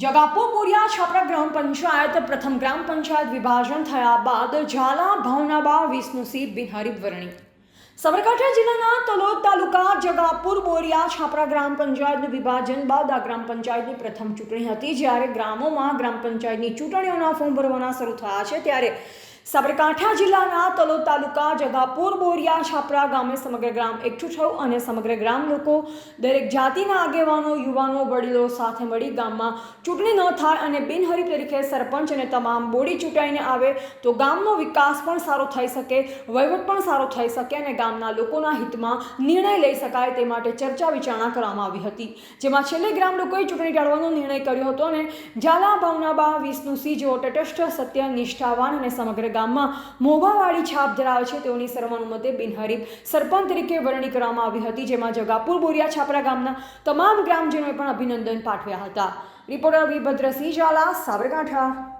જગાપુર બોરિયા છાપરા ગ્રામ પંચાયત, પ્રથમ ગ્રામ પંચાયત વિભાજન થયા બાદ ઝાલા, ભાવનાબા વિષ્ણુસિંહ બિનહરીફ વર્ણી. સાબરકાંઠા જિલ્લાના તલોદ તાલુકા જગાપુર બોરિયા છાપરા ગ્રામ પંચાયતનું વિભાજન બાદ આ ગ્રામ પંચાયતની પ્રથમ ચૂંટણી હતી. જ્યારે ગ્રામોમાં ગ્રામ પંચાયતની ચૂંટણીઓના ફોર્મ ભરવાના શરૂ થયા છે, ત્યારે સાબરકાંઠા જિલ્લાના તલોદ તાલુકા જગાપુર બોરિયા છાપરા ગામે સમગ્ર ગ્રામ એકઠું થયું અને સમગ્ર ગ્રામ લોકો, દરેક જાતિના આગેવાનો, યુવાનો, વડીલો સાથે મળી ગામમાં ચૂંટણી ન થાય અને બિનહરીફ તરીકે સરપંચ અને તમામ બોડી ચૂંટાઈને આવે તો ગામનો વિકાસ પણ સારો થઈ શકે, વહીવટ પણ સારો થઈ શકે અને ગામના લોકોના હિતમાં નિર્ણય લઈ શકાય તે માટે ચર્ચા વિચારણા કરવામાં આવી હતી. જેમાં છેલ્લે ગ્રામ લોકોએ ચૂંટણી ટાળવાનો નિર્ણય કર્યો હતો અને ઝાલા, ભાવનાબા વિષ્ણુસિંહ જેઓ તટસ્થ, સત્ય, નિષ્ઠાવાન અને સમગ્ર ગામમાં મોભાવાળી છાપ ધરાવે છે તેઓની સર્વાનુમતે બિનહરીફ સરપંચ તરીકે વરણી કરવામાં આવી હતી, જેમાં જગાપુર બોરિયા છાપરા ગામના તમામ ગ્રામજનોએ પણ અભિનંદન પાઠવ્યા હતા. રિપોર્ટર વિભદ્રસિંહ ઝાલા, સાબરકાંઠા.